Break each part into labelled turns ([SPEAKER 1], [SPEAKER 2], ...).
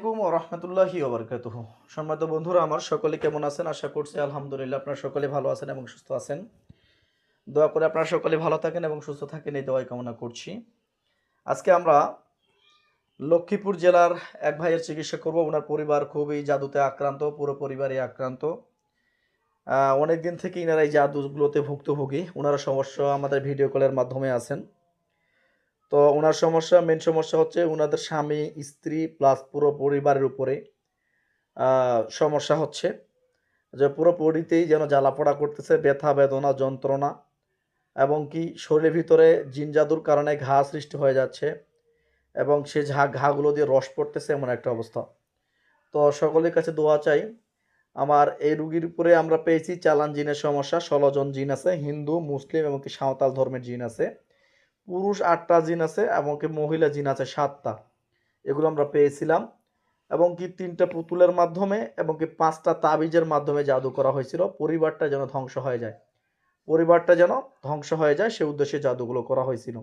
[SPEAKER 1] আলাইকুম ও রহমতুল্লাহি ওবরকাতুহ সম্মানিত বন্ধুরা, আমার সকলে কেমন আছেন? আশা করছি আলহামদুলিল্লাহ আপনারা সকলে ভালো আছেন এবং সুস্থ আছেন। দোয়া করে আপনারা সকলে ভালো থাকেন এবং সুস্থ থাকেন, এই দোয়াই কামনা করছি। আজকে আমরা লক্ষ্মীপুর জেলার এক ভাইয়ের চিকিৎসা করব। ওনার পরিবার খুবই জাদুতে আক্রান্ত, পুরো পরিবারই আক্রান্ত। অনেক দিন থেকে ইনারা এই জাদুগুলোতে ভুক্তভোগী। ওনারা সমস্যা আমাদের ভিডিও কলের মাধ্যমে আছেন। তো ওনার সমস্যা মেন সমস্যা হচ্ছে ওনাদের স্বামী, স্ত্রী প্লাস পুরো পরিবারের উপরে সমস্যা হচ্ছে। যে পুরো পরিতেই যেন জ্বালাপোড়া করতেছে, ব্যথা, বেদনা, যন্ত্রণা এবং কি শরীরের ভিতরে জিন জাদুর কারণে ঘা সৃষ্টি হয়ে যাচ্ছে এবং সে ঘা ঘাগুলো দিয়ে রস পড়তেছে এমন একটা অবস্থা। তো সকলের কাছে দোয়া চাই। আমার এই রুগীর উপরে আমরা পেয়েছি চালান জিনের সমস্যা, ষোলো জন জিন আছে, হিন্দু, মুসলিম এবং কি সাঁওতাল ধর্মের জিন আছে। পুরুষ আটটা জিন আছে এবং কি মহিলা জিন আছে সাতটা। এগুলো আমরা পেয়েছিলাম। এবং কি তিনটা পুতুলের মাধ্যমে এবং কি পাঁচটা তাবিজের মাধ্যমে জাদু করা হয়েছিল। পরিবারটা যেন ধ্বংস হয়ে যায়। পরিবারটা যেন ধ্বংস হয়ে যায় সে উদ্দেশ্যে জাদুগুলো করা হয়েছিল।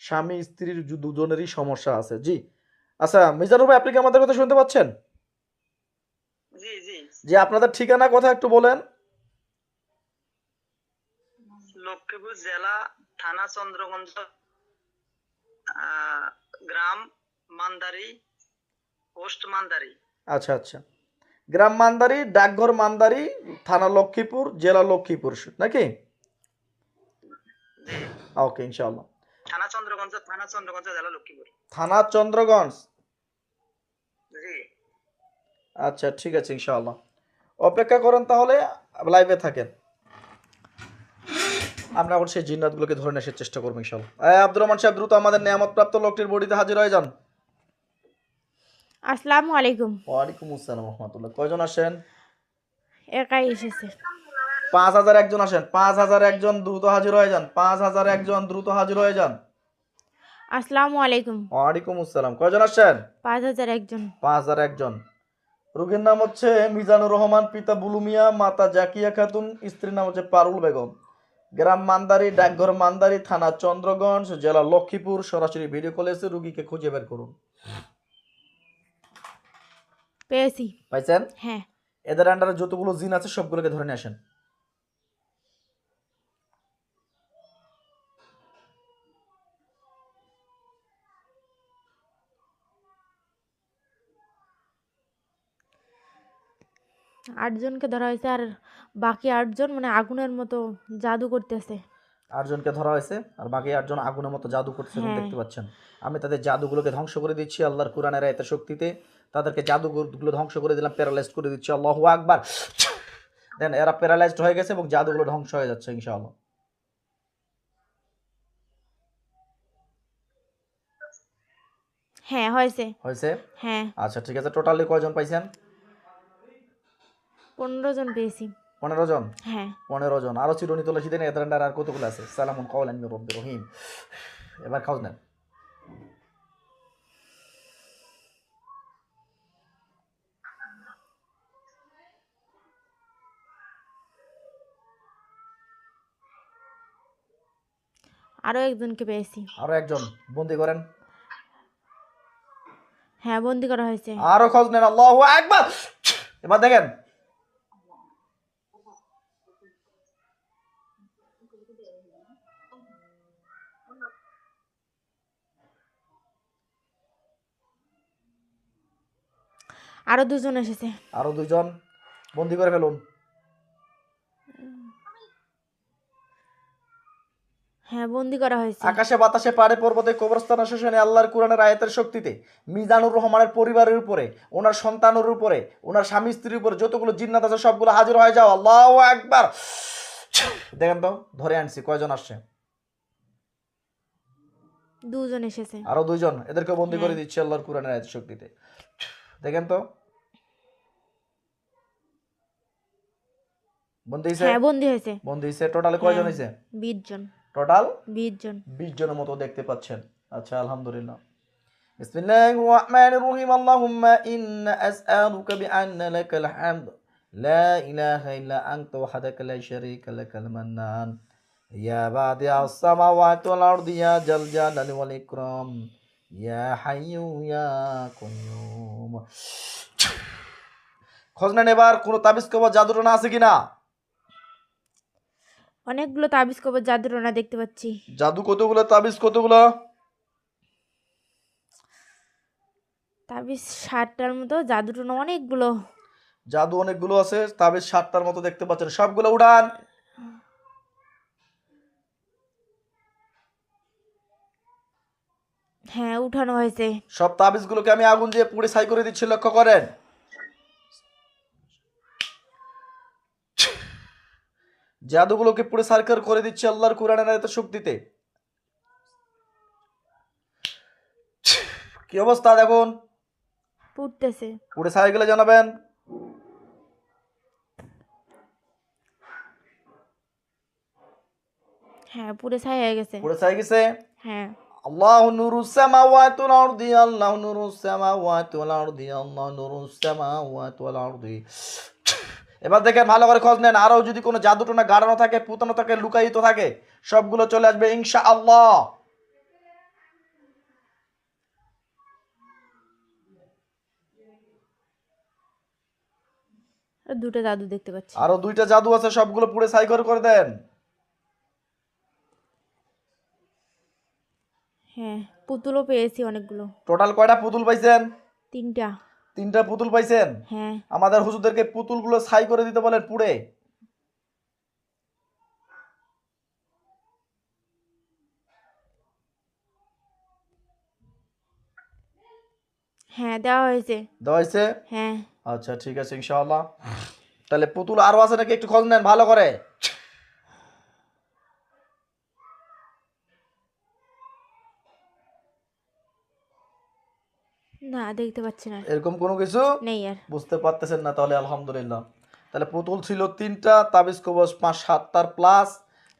[SPEAKER 1] স্বামী স্ত্রীর দুজনেরই সমস্যা আছে। জি। আচ্ছা মিজানুর ভাই আপনি কি আমাদের কথা শুনতে পাচ্ছেন?
[SPEAKER 2] জি
[SPEAKER 1] যে আপনাদের ঠিকানা কথা একটু বলেন।
[SPEAKER 2] লক্ষ্মীপুর জেলা থানা চন্দ্রগঞ্জ গ্রাম মান্দারি পোস্ট মান্দারি।
[SPEAKER 1] আচ্ছা আচ্ছা। গ্রাম মান্দারি ডাকঘর মান্দারি থানা লক্ষ্মীপুর জেলা লক্ষ্মীপুর নাকি? ওকে ইনশাআল্লাহ।
[SPEAKER 2] থানা চন্দ্রগঞ্জ থানা চন্দ্রগঞ্জ জেলা লক্ষ্মীপুর।
[SPEAKER 1] থানা চন্দ্রগঞ্জ?
[SPEAKER 2] জি।
[SPEAKER 1] আচ্ছা ঠিক আছে ইনশাআল্লাহ। অপেক্ষা করেন তাহলে লাইভে থাকেন। আমরা এখন সেই জিন্নাতগুলোকে ধরে নেওয়ার চেষ্টা করব এই আব্দুর রহমান সাহেব দ্রুত আমাদের নিয়ামতপ্রাপ্ত লোকটির বডিতে হাজির হয়ে যান।
[SPEAKER 3] আসসালামু আলাইকুম।
[SPEAKER 1] ওয়ালাইকুম আসসালাম রহমতুল্লাহ। কয়জন আসেন?
[SPEAKER 3] একাই এসেছে।
[SPEAKER 1] পাঁচ হাজার একজন আসেন। পাঁচ হাজার একজন দ্রুত হাজির হয়ে যান। পাঁচ হাজার একজন দ্রুত হাজির হয়ে যান।
[SPEAKER 3] আসসালামু আলাইকুম।
[SPEAKER 1] ওয়ালাইকুম আসসালাম। কয়জন আসেন
[SPEAKER 3] পাঁচ হাজার একজন।
[SPEAKER 1] পাঁচ হাজার একজন। রোগীর নাম হচ্ছে মিজানুর রহমান পিতা বুলুমিয়া মাতা জাকিয়া খাতুন স্ত্রীর নাম হচ্ছে পারুল বেগম। গ্রাম মান্দারি ডাকঘর মান্দারি থানা চন্দ্রগঞ্জ জেলা লক্ষ্মীপুর সরাসরি ভিডিও কলে এসে রুগীকে খুঁজে বের করুন।
[SPEAKER 3] পেয়েছি।
[SPEAKER 1] পাইছেন?
[SPEAKER 3] হ্যাঁ।
[SPEAKER 1] এদের আন্ডারে যতগুলো জিন আছে সবগুলোকে ধরে নিয়ে আসেন।
[SPEAKER 3] আটজনকে ধরা হয়েছে আর বাকি আটজন মানে আগুনের মতো জাদু করতেছে।
[SPEAKER 1] আটজনকে ধরা হয়েছে আর বাকি আটজন আগুনের মতো জাদু করছে
[SPEAKER 3] হ্যাঁ।
[SPEAKER 1] দেখতে পাচ্ছেন। আমি তাদের জাদুগুলোকে ধ্বংস করে দিচ্ছি আল্লাহর কোরআনের আয়াতের শক্তিতে। তাদেরকে জাদুগুলো ধ্বংস করে দিলাম প্যারালাইজড করে দিচ্ছি। আল্লাহু আকবার। দেন এরা প্যারালাইজড হয়ে গেছে এবং জাদুগুলো ধ্বংস হয়ে যাচ্ছে ইনশাআল্লাহ।
[SPEAKER 3] হ্যাঁ হয়েছে।
[SPEAKER 1] হয়েছে?
[SPEAKER 3] হ্যাঁ।
[SPEAKER 1] আচ্ছা ঠিক আছে। টোটালি কয়জন পাইছেন?
[SPEAKER 3] পনেরো জন পেয়েছি।
[SPEAKER 1] পনেরো জন?
[SPEAKER 3] হ্যাঁ।
[SPEAKER 1] পনেরো জন। আরও চিরুনি তুলসী দেন এদের আন্ডার আর কতগুলো আছে? সালামুন কওলান মির রব্বির রহিম। এবার খাওয়া নেন।
[SPEAKER 3] আরও একজনকে পেয়েছি।
[SPEAKER 1] আরও একজন? বন্দি করেন।
[SPEAKER 3] হ্যাঁ বন্দি করা হয়েছে।
[SPEAKER 1] আরও খোঁজ নেন আল্লাহু আকবার। এবার দেখেন
[SPEAKER 3] আরও দুজন এসেছে।
[SPEAKER 1] আরও দুজন? বন্দি করে ফেলুন।
[SPEAKER 3] হ্যাঁ বন্দি করা হয়েছে।
[SPEAKER 1] আকাশে বাতাসে পাড়ে পর্বতে কবরস্থান শ্মশানে আল্লাহর কোরআনের আয়াতের শক্তিতে মিজানুর রহমানের পরিবারের উপরে ওনার সন্তানের উপরে ওনার স্বামী স্ত্রীর উপরে যতগুলো জিন্নাত আছে সবগুলো হাজির হয়ে যাও। আল্লাহ একবার দেখেন তো ধরে আনছি কয়জন আসছে?
[SPEAKER 3] দুজন এসেছে।
[SPEAKER 1] আরও দুজন? এদেরকে বন্দি করে
[SPEAKER 3] হ্যাঁ।
[SPEAKER 1] দিচ্ছি আল্লাহর কোরআনের আয়াতের শক্তিতে। দেখেন তো বন্দি হয়েছে
[SPEAKER 3] হ্যাঁ বন্দি হয়েছে
[SPEAKER 1] বন্দি হয়েছে টোটালে কয়জন
[SPEAKER 3] হ্যাঁ।
[SPEAKER 1] হয়েছে
[SPEAKER 3] বিশ জন
[SPEAKER 1] টোটাল
[SPEAKER 3] বিশ জন
[SPEAKER 1] বিশ জনের মতো দেখতে পাচ্ছেন আচ্ছা আলহামদুলিল্লাহ بسم الله الرحمن الرحيم اللهم إن أسألك بأن لك الحمد لا إله إلا أنت وحدك لا شريك لك المنان يا بادع السماوات والأرض يا جل جلال والإكرام খোঁজ নেন এবার কোনো তাবিজ কবর জাদুটনা আছে কিনা?
[SPEAKER 3] অনেকগুলো তাবিজ কবর জাদুরনা দেখতে পাচ্ছি।
[SPEAKER 1] জাদু কতগুলো তাবিজ কতগুলো?
[SPEAKER 3] তাবিজ ষাটটার মতো জাদুটনা অনেকগুলো।
[SPEAKER 1] জাদু অনেকগুলো আছে তাবিজ সাতটার মতো দেখতে পাচ্ছেন। সবগুলো উড়ান।
[SPEAKER 3] হ্যাঁ উঠানো হয়েছে।
[SPEAKER 1] সব তাবিজগুলোকে আমি আগুন দিয়ে পুড়ে ছাই করে দিচ্ছি লক্ষ্য করেন। জাদুগুলোকে পুড়ে সার্কার করে দিচ্ছি আল্লাহর কোরআনের এত শক্তিতে। কি অবস্থা দেখুন।
[SPEAKER 3] পুড়তেছে।
[SPEAKER 1] পুড়ে ছাই গেলে জানাবেন।
[SPEAKER 3] হ্যাঁ পুড়ে ছাই হয়ে গেছে।
[SPEAKER 1] পুড়ে ছাই গেছে।
[SPEAKER 3] হ্যাঁ।
[SPEAKER 1] ওয়াল আরদি আল্লাহ নুরুস সামাওয়াতি ওয়াল আরদি আল্লাহ নুরুস সামাওয়াতি ওয়াল আরদি। এবার দেখেন ভালো করে খোঁজ নেন আরও যদি কোনো জাদুটনা গাড়ানো থাকে পুতানো থাকে লুকায়িত থাকে সবগুলো চলে আসবে ইনশা আল্লাহ
[SPEAKER 3] দুটো জাদু দেখতে পাচ্ছি।
[SPEAKER 1] আরও দুইটা জাদু আছে সবগুলো পুড়ে ছাই করে করে দেন
[SPEAKER 3] হ্যাঁ পুতুলও পেয়েছি অনেকগুলো।
[SPEAKER 1] টোটাল কয়টা পুতুল পাইছেন?
[SPEAKER 3] তিনটা।
[SPEAKER 1] তিনটা পুতুল পাইছেন?
[SPEAKER 3] হ্যাঁ।
[SPEAKER 1] আমাদের হুজুরদেরকে পুতুলগুলো ছাই করে দিতে বলেন পুড়ে।
[SPEAKER 3] হ্যাঁ দেওয়া হয়েছে।
[SPEAKER 1] দেওয়া হয়েছে?
[SPEAKER 3] হ্যাঁ।
[SPEAKER 1] আচ্ছা ঠিক আছে ইনশাআল্লাহ। তাহলে পুতুল আরও আছে নাকি? একটু খোঁজ নেন ভালো করে।
[SPEAKER 3] না দেখতে পাচ্ছি না।
[SPEAKER 1] এরকম কোনো কিছু?
[SPEAKER 3] নেই আর।
[SPEAKER 1] বুঝতে পারতেছেন না তাহলে আলহামদুলিল্লাহ। তাহলে পুতুল ছিল তিনটা তাবিজ কবচ পাঁচ সাতটার প্লাস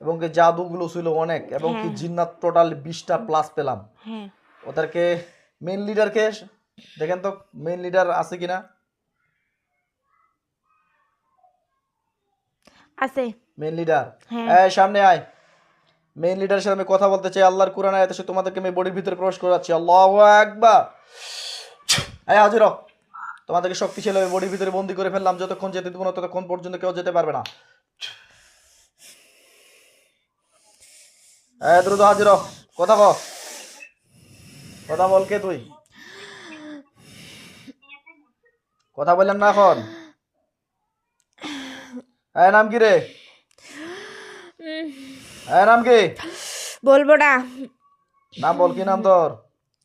[SPEAKER 1] এবং কি জাদুগুলো ছিল অনেক এবং কি
[SPEAKER 3] হ্যাঁ।
[SPEAKER 1] জিন্নাত টোটাল বিশটা প্লাস পেলাম।
[SPEAKER 3] হ্যাঁ।
[SPEAKER 1] ওদেরকে মেন লিডারকে দেখেন তো মেন লিডার আছে কিনা?
[SPEAKER 3] আছে।
[SPEAKER 1] মেন লিডার
[SPEAKER 3] হ্যাঁ।
[SPEAKER 1] সামনে আয়। মেইন লিডারের সাথে আমি কথা বলতে চাই আল্লাহর কোরআন আয়াতে তোমাদেরকে আমি বডির ভিতরে প্রবেশ করাচ্ছি। আল্লাহু আকবার। এই হাজির। তোমাদেরকে শক্তিশালী বডির ভিতরে বন্দি করে ফেললাম যতক্ষণ যেতে দেবো না ততক্ষণ পর্যন্ত কেউ যেতে পারবে না। দ্রুত হাজির। কথা কথা বল কে তুই? কথা বললেন না এখন? এই নাম কি রে? এই নাম কি?
[SPEAKER 3] বলব না।
[SPEAKER 1] নাম বল কি নাম তোর?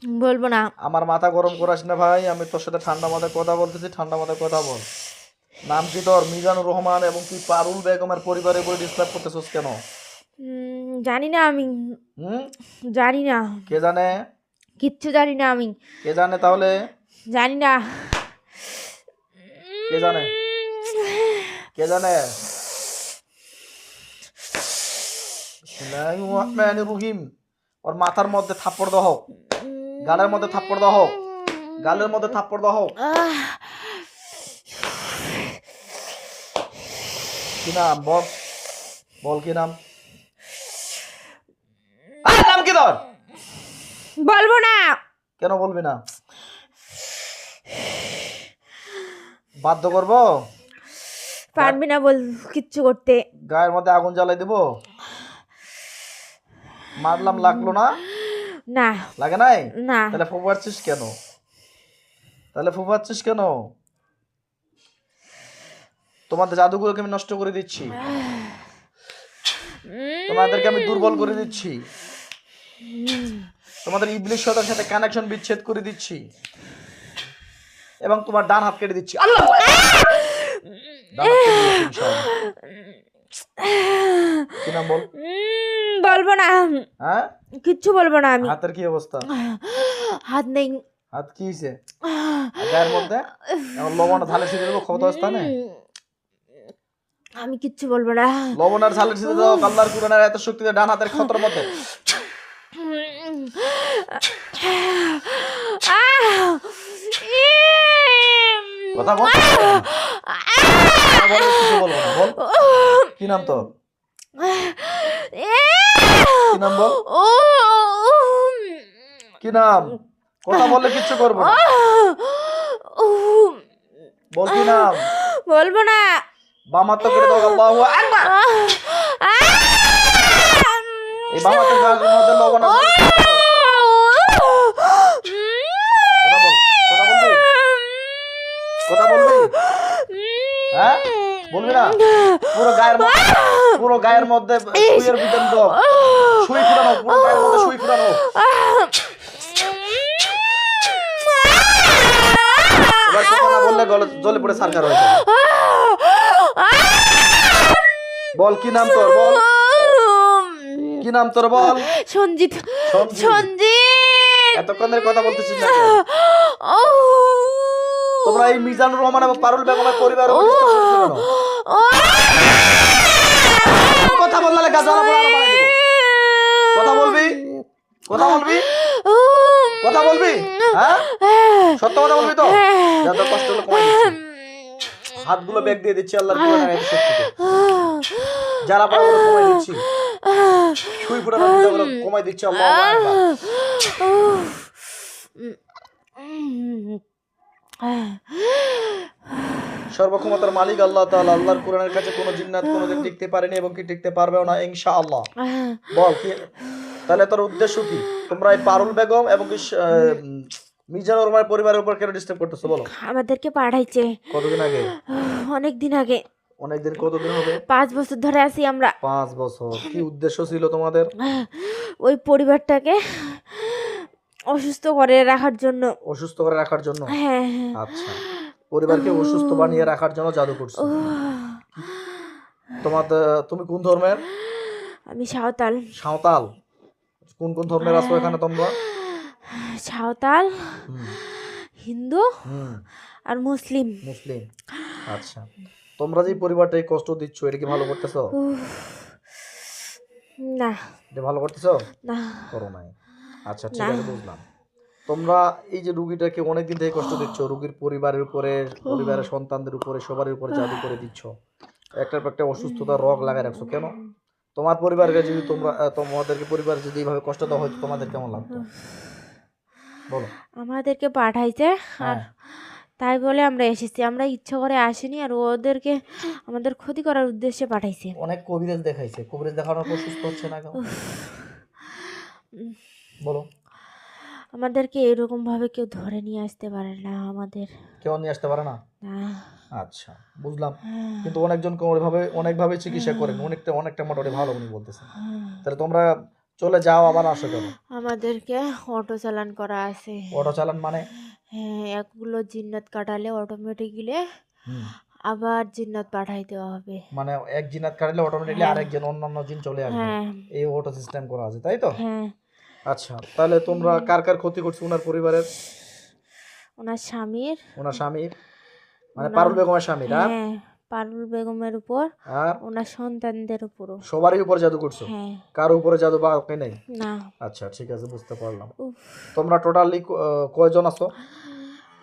[SPEAKER 3] বলব না।
[SPEAKER 1] আমার মাথা গরম করাস না ভাই আমি তোর সাথে ঠান্ডা মাথায় কথা বলতেছি ঠান্ডা মাথায় কথা বল। নাম কি তোর? মিজানুর রহমান এবং তুই পারুল বেগমের পরিবারের উপরে ডিস্টার্ব করতেছিস কেন?
[SPEAKER 3] জানি না আমি।
[SPEAKER 1] হুম?
[SPEAKER 3] জানি না।
[SPEAKER 1] কে জানে?
[SPEAKER 3] কিচ্ছু জানি না আমি।
[SPEAKER 1] কে জানে তাহলে?
[SPEAKER 3] জানি না।
[SPEAKER 1] কে জানে? কে জানে? রহিম। ওর মাথার মধ্যে থাপ্পড় দাও। গালের মধ্যে থাপ্পড় দাও। গালের মধ্যে থাপ্পড় দাও। কি নাম? বল। বল কি নাম? আরে নাম কি তোর?
[SPEAKER 3] বলব না।
[SPEAKER 1] কেন বলবি না? বাধ্য করব?
[SPEAKER 3] পারবি না বল কিচ্ছু করতে।
[SPEAKER 1] গায়ের মধ্যে আগুন জ্বালাই দেব? মারলাম লাগল না?
[SPEAKER 3] না।
[SPEAKER 1] লাগে নাই?
[SPEAKER 3] না।
[SPEAKER 1] তাহলে ফুপাচ্ছিস কেন? তাহলে ফুপাচ্ছিস কেন? তোমাদের জাদুগুলোকে আমি নষ্ট করে দিচ্ছি। তোমাদেরকে আমি দুর্বল করে দিচ্ছি। তোমাদের ইবলিশ সাথে সাথে কানেকশন বিচ্ছেদ করে দিচ্ছি। এবং তোমার ডান হাত কেটে দিচ্ছি। আল্লাহ। কি নাম বল?
[SPEAKER 3] বলব না।
[SPEAKER 1] হ্যাঁ?
[SPEAKER 3] কিচ্ছু বলব না আমি।
[SPEAKER 1] হাতের কি অবস্থা?
[SPEAKER 3] হাত নেই।
[SPEAKER 1] হাত কি হয়েছে গায়ের মধ্যে? এখন লবণ ঢালে ছিটে দেবো ক্ষমতা স্থানে
[SPEAKER 3] আমি কিচ্ছু বলব না।
[SPEAKER 1] লবণ আর ঝালের ছিটে দেবো আল্লাহর কুরআনের এত শক্তিতে ডান হাতের ক্ষতর মধ্যে। কথা বল। কি নাম তোর! কি নাম বল! কি নাম? কথা বললে কিচ্ছু করব না। বল কি নাম?
[SPEAKER 3] বলব না।
[SPEAKER 1] বামাত্ম করে দাও আল্লাহু আকবার। এই বামাত্ম গাছের মধ্যে লবণ আছে। কথা বলবি? কথা বলবি? হ্যাঁ? বলবি না পুরো গায়ের মধ্যে পুরো গায়ের মধ্যে সুইয়ের ভিতর দাও সুই ফুটানো পুরো গায়ের মধ্যে সুই ফুটানো। এবার কথা না বললে গলে জলে পড়ে সারকার হয়ে বল কি নাম তোর? বল। কি নাম তোর? বল।
[SPEAKER 3] সঞ্জিত
[SPEAKER 1] সঞ্জিত। এতক্ষণ ধরে কথা বলতেছিস না? তোমরা এই মিজানুর রহমান এবং পারুল বেগমের কেন? কথা বললে বাড়াই কথা বলবি? কথা বলবি? কথা বলবি? হ্যাঁ? সত্য কথা বলবি তো? যত কষ্ট হলো হাতগুলো ব্যাগ দিয়ে দিচ্ছি আল্লাহর শক্তিতে যারা পারা কমাই দিচ্ছি। ফুটানো বিদ্যাগুলো কমাই দিচ্ছি আল্লাহ সর্বক্ষমতার মালিক আল্লাহ তাআলা আল্লাহর কোরআনের কাছে কোনো জিন্নাত কোনোদিন টিকতে পারেনি এবং কি টিকতে পারবেও না ইনশাআল্লাহ। বল কি? তাহলে তোর উদ্দেশ্য কি? তোমরা এই পারুল বেগম এবং কি মিজানুর রহমানের পরিবারের উপর কেন ডিস্টার্ব করতেছো বলো?
[SPEAKER 3] আমাদেরকে পাঠাইছে।
[SPEAKER 1] কতদিন আগে?
[SPEAKER 3] অনেক দিন আগে।
[SPEAKER 1] অনেকদিন কতদিন হবে?
[SPEAKER 3] পাঁচ বছর ধরে আছি আমরা।
[SPEAKER 1] পাঁচ বছর। কি উদ্দেশ্য ছিল তোমাদের?
[SPEAKER 3] ওই পরিবারটাকে অসুস্থ করে রাখার জন্য।
[SPEAKER 1] অসুস্থ করে রাখার জন্য?
[SPEAKER 3] হ্যাঁ হ্যাঁ।
[SPEAKER 1] আচ্ছা। পরিবারকে অসুস্থ বানিয়ে রাখার জন্য জাদু করছ।
[SPEAKER 3] উহ,
[SPEAKER 1] তোমাদের তুমি কোন ধর্মের?
[SPEAKER 3] আমি সাঁওতাল।
[SPEAKER 1] সাঁওতাল। কোন কোন ধর্মের আছো এখানে তোমরা?
[SPEAKER 3] সাঁওতাল হিন্দু আর মুসলিম।
[SPEAKER 1] মুসলিম। আচ্ছা। তোমরা যে পরিবারটাকে কষ্ট দিচ্ছ এটা কি ভালো করতেছো?
[SPEAKER 3] না।
[SPEAKER 1] এটা ভালো করতেছো?
[SPEAKER 3] না।
[SPEAKER 1] করো নাই। আচ্ছা ঠিক আছে বুঝলাম। তোমরা এই যে রুগীটাকে অনেকদিন থেকে কষ্ট দিচ্ছ রুগীর পরিবারের উপরে পরিবারের সন্তানদের উপরে সবার উপরে জাদু করে দিচ্ছ একটার পর একটা অসুস্থতা রোগ লাগায় রাখছো কেন? তোমার পরিবারকে যদি তোমরা তোমাদেরকে পরিবার যদি এইভাবে কষ্ট দেওয়া হয়তো তোমাদের কেমন লাগতো? বলো।
[SPEAKER 3] আমাদেরকে পাঠাইছে আর
[SPEAKER 1] হ্যাঁ।
[SPEAKER 3] তাই বলে আমরা এসেছি। আমরা ইচ্ছা করে আসিনি আর ওদেরকে আমাদের ক্ষতি করার উদ্দেশ্যে পাঠাইছে।
[SPEAKER 1] অনেক কবিরাজ দেখাইছে। কবিরাজ দেখানোর পর সুস্থ হচ্ছে না কেন? বলো।
[SPEAKER 3] আমাদেরকে এরকম ভাবে কেউ ধরে নিয়ে আসতে পারে না আমাদের।
[SPEAKER 1] কেউ নিয়ে আসতে পারে না? আচ্ছা বুঝলাম।
[SPEAKER 3] হ্যাঁ,
[SPEAKER 1] কিন্তু অনেকজন ওইভাবে অনেকভাবে চিকিৎসা করেন। অনেকটা অনেকটা মোটামুটি ভালো উনি বলতেছেন।
[SPEAKER 3] হ্যাঁ।
[SPEAKER 1] তাহলে তোমরা চলে যাও আবার আসো কেন?
[SPEAKER 3] আমাদেরকে অটো চালান করা আছে।
[SPEAKER 1] অটো চালান মানে?
[SPEAKER 3] হ্যাঁ একগুলো জিন্নাত কাটালে অটোমেটিক গেলে আবার জিন্নাত পাঠাই দেওয়া হবে।
[SPEAKER 1] মানে এক জিনাত কাটালে অটোমেটিকলি
[SPEAKER 3] হ্যাঁ।
[SPEAKER 1] আরেকজন অন্যান্য জিন চলে আসবে।
[SPEAKER 3] হ্যাঁ।
[SPEAKER 1] এই অটো সিস্টেম করা আছে তাই তো?
[SPEAKER 3] হ্যাঁ।
[SPEAKER 1] আচ্ছা তাহলে তোমরা কার কার ক্ষতি করছ ওনার পরিবারের?
[SPEAKER 3] ওনার স্বামীর।
[SPEAKER 1] ওনার স্বামীর? মানে পারুল বেগমের স্বামীর আর
[SPEAKER 3] হ্যাঁ পারুল বেগমের উপর
[SPEAKER 1] আর?
[SPEAKER 3] ওনার সন্তানদের উপরও।
[SPEAKER 1] সবারই উপর জাদু করছ?
[SPEAKER 3] হ্যাঁ।
[SPEAKER 1] কার উপরে জাদু বাকি নেই?
[SPEAKER 3] না।
[SPEAKER 1] আচ্ছা ঠিক আছে বুঝতে পারলাম। তোমরা টোটালি কয়জন আছো?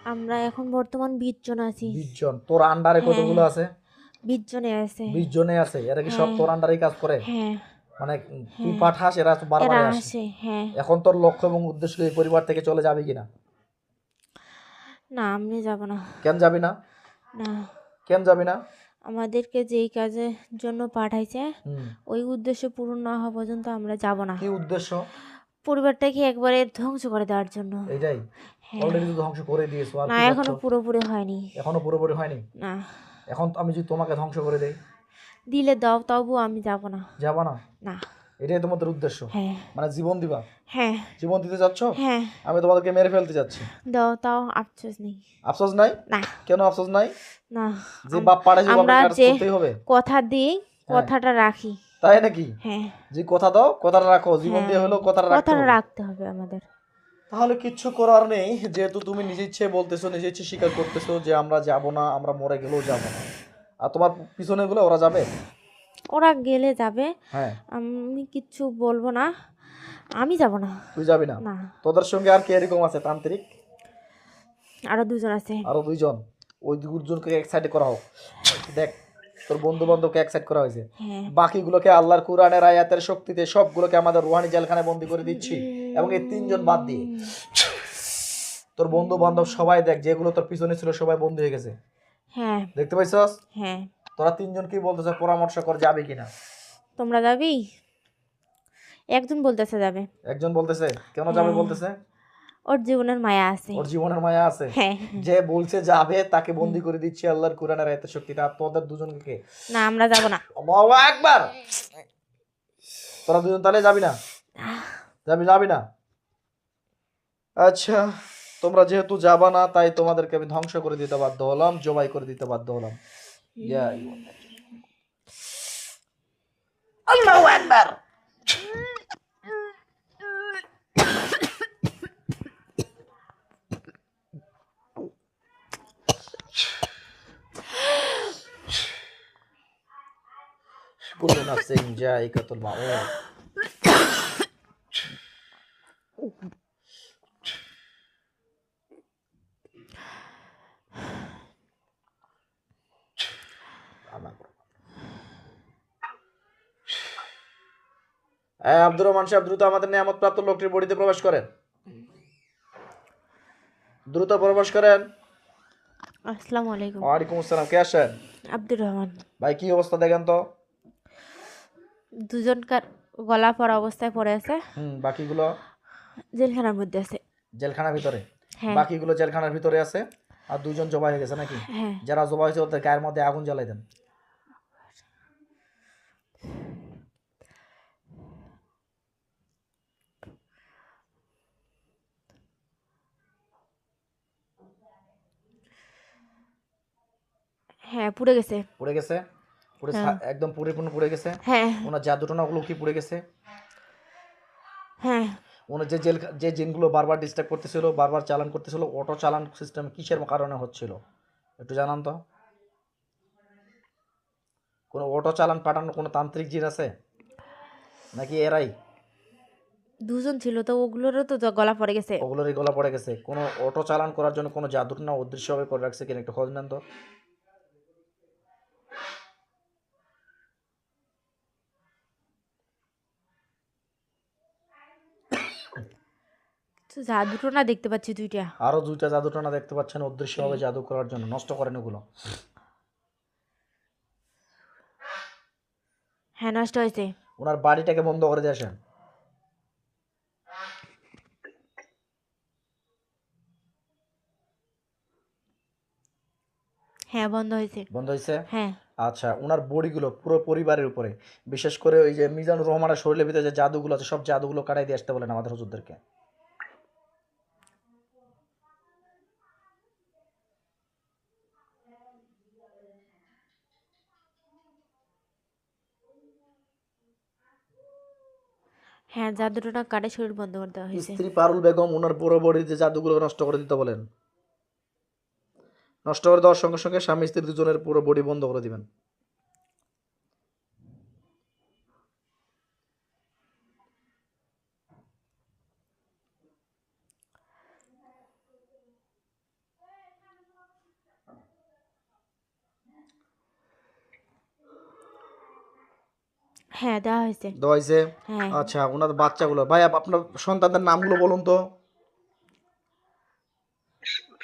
[SPEAKER 3] আমরা এখন বর্তমান বিশ জন আছি।
[SPEAKER 1] বিশ জন। তোর আন্ডারে
[SPEAKER 3] হ্যাঁ।
[SPEAKER 1] কতগুলো আছে?
[SPEAKER 3] বিশ জনে আছে।
[SPEAKER 1] বিশ জনে আছে। এরা কি সব
[SPEAKER 3] হ্যাঁ।
[SPEAKER 1] তোর আন্ডারেই কাজ করে?
[SPEAKER 3] হ্যাঁ।
[SPEAKER 1] মানে তুই
[SPEAKER 3] হ্যাঁ।
[SPEAKER 1] পাঠাস এরা তো বারবার আসে।
[SPEAKER 3] হ্যাঁ।
[SPEAKER 1] এখন তোর লক্ষ্য এবং উদ্দেশ্য এই পরিবার থেকে চলে যাবে কিনা?
[SPEAKER 3] না আমি যাব না।
[SPEAKER 1] কেন যাবি না?
[SPEAKER 3] না।
[SPEAKER 1] কেন যাবি না?
[SPEAKER 3] আমাদেরকে যেই কাজের জন্য পাঠাইছে ওই উদ্দেশ্য পূরণ না হওয়া পর্যন্ত আমরা যাব না।
[SPEAKER 1] কি উদ্দেশ্য?
[SPEAKER 3] পরিবারটাকে একবারে ধ্বংস করে দেওয়ার জন্য।
[SPEAKER 1] এইটাই?
[SPEAKER 3] হ্যাঁ।
[SPEAKER 1] অলরেডি ধ্বংস করে দিয়েছ
[SPEAKER 3] না
[SPEAKER 1] এখনও
[SPEAKER 3] পুরোপুরি হয়নি।
[SPEAKER 1] এখনও পুরোপুরি হয়নি?
[SPEAKER 3] না।
[SPEAKER 1] এখন আমি যদি তোমাকে ধ্বংস করে দেই
[SPEAKER 3] দিলে দাও তবু আমি যাব না।
[SPEAKER 1] যাবা না?
[SPEAKER 3] না।
[SPEAKER 1] এটাই তোমাদের উদ্দেশ্য?
[SPEAKER 3] হ্যাঁ।
[SPEAKER 1] মানে জীবন দিবা?
[SPEAKER 3] হ্যাঁ।
[SPEAKER 1] জীবন দিতে যাচ্ছ?
[SPEAKER 3] হ্যাঁ।
[SPEAKER 1] আমি তোমাদেরকে মেরে ফেলতে যাচ্ছি।
[SPEAKER 3] দাও তাও আফসোস নেই।
[SPEAKER 1] আফসোস নাই?
[SPEAKER 3] না।
[SPEAKER 1] কেন আফসোস নাই?
[SPEAKER 3] না।
[SPEAKER 1] যে বাপ পাঠাইছে
[SPEAKER 3] আমরা যে-
[SPEAKER 1] করতেই হবে।
[SPEAKER 3] কথা দিই কথাটা রাখি।
[SPEAKER 1] তাই নাকি?
[SPEAKER 3] হ্যাঁ।
[SPEAKER 1] যে কথা দাও কথাটা রাখো। জীবন দিয়ে হলো কথাটা রাখতে
[SPEAKER 3] কথাটা রাখতে হবে আমাদের।
[SPEAKER 1] তাহলে কিচ্ছু করার নেই। যেহেতু তুমি নিজে ইচ্ছে বলতেছো নিজে ইচ্ছে স্বীকার করতেছো যে আমরা যাব না আমরা মরে গেলেও যাব না। আর তোমার পিছনে গুলো ওরা যাবে?
[SPEAKER 3] ওরা গেলে যাবে।
[SPEAKER 1] হ্যাঁ।
[SPEAKER 3] আমি কিচ্ছু বলব না। আমি যাব না।
[SPEAKER 1] তুই যাবি না?
[SPEAKER 3] না।
[SPEAKER 1] তোদের সঙ্গে আর কে এরকম আছে তান্ত্রিক?
[SPEAKER 3] আরও দুজন আছে।
[SPEAKER 1] আরও দুইজন? ওই দুজনকে এক সাইডে করা হোক। দেখ তোর বন্ধু বান্ধবকে এক সাইড করা হয়েছে।
[SPEAKER 3] হ্যাঁ।
[SPEAKER 1] বাকিগুলোকে আল্লাহর কোরআনের আয়াতের শক্তিতে সবগুলোকে আমাদের রুহানি জেলখানায় বন্দি করে দিচ্ছি। এবং এই তিনজন বাদ দিয়ে। তোর বন্ধু বান্ধব সবাই দেখ যেগুলো তোর পিছনে ছিল সবাই বন্ধু হয়ে গেছে।
[SPEAKER 3] হ্যাঁ।
[SPEAKER 1] দেখতে পাইছস?
[SPEAKER 3] হ্যাে।
[SPEAKER 1] তোরা তিনজন কি বলতেছ পরামর্শ কর যাবে কিনা?
[SPEAKER 3] তোমরা যাবি? একজন বলতেছে যাবে।
[SPEAKER 1] একজন বলতেছে? কেন যাবে
[SPEAKER 3] হ্যাঁ।
[SPEAKER 1] বলতেছে?
[SPEAKER 3] ওর জীবনের মায়া আছে।
[SPEAKER 1] ওর জীবনের মায়া আছে?
[SPEAKER 3] হ্যাঁ।
[SPEAKER 1] যে বলছে যাবে তাকে বন্দি করে দিচ্ছে আল্লাহর কোরআনের এত শক্তিটা তোদের দুজনকে কে?
[SPEAKER 3] না আমরা যাব না।
[SPEAKER 1] আল্লাহু একবার তোরা দুজন তাহলে যাবি না? যাবি যাবি না? আচ্ছা। তোমরা যেহেতু যাবা না তাই তোমাদেরকে আমি ধ্বংস করে দিতে বাধ্য হলাম জবাই করে দিতে বাধ্য হলাম ইয়া আল্লাহু একবার كل نفس جائقة الموت আব্দুর রহমান সাহেব দ্রুত আমাদের নিয়ামত প্রাপ্ত লোকটির বডিতে প্রবেশ করেন। দ্রুত প্রবেশ করেন।
[SPEAKER 3] আসসালামু আলাইকুম।
[SPEAKER 1] ওয়ালাইকুম আসসালাম কে আসেন
[SPEAKER 3] আব্দুর রহমান।
[SPEAKER 1] ভাই কি অবস্থা দেখেন তো?
[SPEAKER 3] দুজনকার গলা পড়া অবস্থায় পড়ে আছে।
[SPEAKER 1] হুম বাকিগুলো?
[SPEAKER 3] জেলখানার মধ্যে আছে।
[SPEAKER 1] জেলখানার ভিতরে?
[SPEAKER 3] হ্যাঁ।
[SPEAKER 1] বাকিগুলো জেলখানার ভিতরে আছে? আর দুজন জবাই হয়ে গেছে নাকি?
[SPEAKER 3] হ্যাঁ।
[SPEAKER 1] যারা জবাই হয়েছে ওদের গায়ের মধ্যে আগুন জ্বালাই দেন।
[SPEAKER 3] হ্যাঁ পুড়ে গেছে।
[SPEAKER 1] পুড়ে গেছে? পুড়ে
[SPEAKER 3] হ্যাঁ।
[SPEAKER 1] একদম পরিপূর্ণ পুড়ে গেছে?
[SPEAKER 3] হ্যাঁ।
[SPEAKER 1] ওনার জাদুটনাগুলো কি পুড়ে গেছে?
[SPEAKER 3] হ্যাঁ।
[SPEAKER 1] ওনার যে জেল যে জিনগুলো বারবার ডিস্টার্ব করতেছিল বারবার চালান করতেছিল অটো চালান সিস্টেম কিসের কারণে হচ্ছিল? একটু জানান তো। কোনো অটো চালান পাঠানোর কোনো তান্ত্রিক জিন আছে? নাকি এরাই?
[SPEAKER 3] দুজন ছিল তো ওগুলোরও তো গলা পড়ে গেছে।
[SPEAKER 1] ওগুলোরই গলা পড়ে গেছে। কোনো অটো চালান করার জন্য কোনো জাদুটনা অদৃশ্যভাবে করে রাখছে কিনা একটু খোঁজ নেন তো।
[SPEAKER 3] তো জাদুটো না দেখতে পাচ্ছি দুইটা।
[SPEAKER 1] আরও দুইটা জাদুটনা দেখতে পাচ্ছেন অদৃশ্যভাবে জাদু করার জন্য। নষ্ট করেন ওগুলো
[SPEAKER 3] হ্যাঁ নষ্ট হয়েছে।
[SPEAKER 1] ওনার বাড়িটাকে বন্ধ করে দিয়ে আসেন।
[SPEAKER 3] হ্যাঁ বন্ধ হয়েছে।
[SPEAKER 1] বন্ধ হয়েছে?
[SPEAKER 3] হ্যাঁ।
[SPEAKER 1] আচ্ছা ওনার বডিগুলো পুরো পরিবারের উপরে। বিশেষ করে ওই যে মিজানুর রহমানের শরীরের ভিতরে যে জাদুগুলো আছে সব জাদুগুলো কাটাই দিয়ে আসতে বলেন আমাদের হুজুরদেরকে।
[SPEAKER 3] হ্যাঁ জাদুটা কাটে শরীর বন্ধ করে দেওয়া হয়েছে।
[SPEAKER 1] স্ত্রী পারুল বেগম ওনার পুরো বডির যে জাদুগুলো নষ্ট করে দিতে বলেন, নষ্ট করে দেওয়ার সঙ্গে সঙ্গে স্বামী স্ত্রী দুজনের পুরো বডি বন্ধ করে দিবেন।
[SPEAKER 3] হ্যাঁ দেওয়া হয়েছে।
[SPEAKER 1] দেওয়া হয়েছে?
[SPEAKER 3] হ্যাঁ।
[SPEAKER 1] আচ্ছা ওনার বাচ্চাগুলো ভাই আপনার সন্তানদের নামগুলো বলুন তো।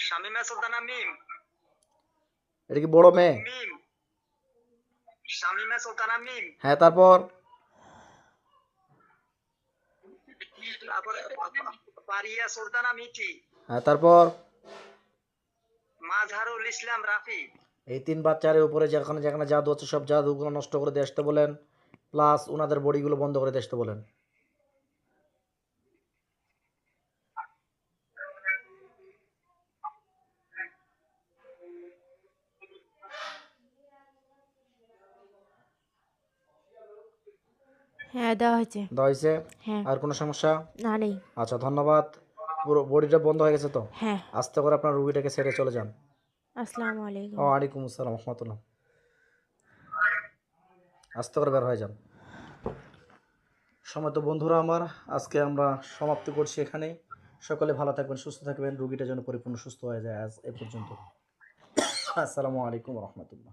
[SPEAKER 2] শামিমা সুলতানা মিম।
[SPEAKER 1] এটা কি বড় মেয়ে?
[SPEAKER 2] মিম। শামিমা সুলতানা মিম।
[SPEAKER 1] হ্যাঁ তারপর?
[SPEAKER 2] তারপরে পারিয়া সুলতানা মিঠি।
[SPEAKER 1] হ্যাঁ তারপর?
[SPEAKER 2] মাজহারুল ইসলাম রাফি।
[SPEAKER 1] এই তিন বাচ্চার উপরে যেখানে যেখানে জাদু আছে সব জাদুগুলো নষ্ট করে দিয়ে আসতে বলেন। প্লাস ওনাদের বডিগুলো বন্ধ করে আসতে বলেন।
[SPEAKER 3] হ্যাঁ দেওয়া হয়েছে।
[SPEAKER 1] দেওয়া হয়েছে?
[SPEAKER 3] হ্যাঁ।
[SPEAKER 1] আর কোনো সমস্যা?
[SPEAKER 3] না নেই।
[SPEAKER 1] আচ্ছা ধন্যবাদ। পুরো বডিটা বন্ধ হয়ে গেছে তো?
[SPEAKER 3] হ্যাঁ।
[SPEAKER 1] আস্তে করে আপনার রুগীটাকে ছেড়ে চলে যান।
[SPEAKER 3] আসসালামু আলাইকুম।
[SPEAKER 1] ওয়ালাইকুম আসসালাম রহমতুল্লাহ। আস্তে করে বের হয়ে যান। সময় তো বন্ধুরা আমার, আজকে আমরা সমাপ্তি করছি এখানে সকলে ভালো থাকবেন, সুস্থ থাকবেন। রুগীটা যেন পরিপূর্ণ সুস্থ হয়ে যায় আজ এ পর্যন্ত। আসসালামু আলাইকুম রহমতুল্লাহ।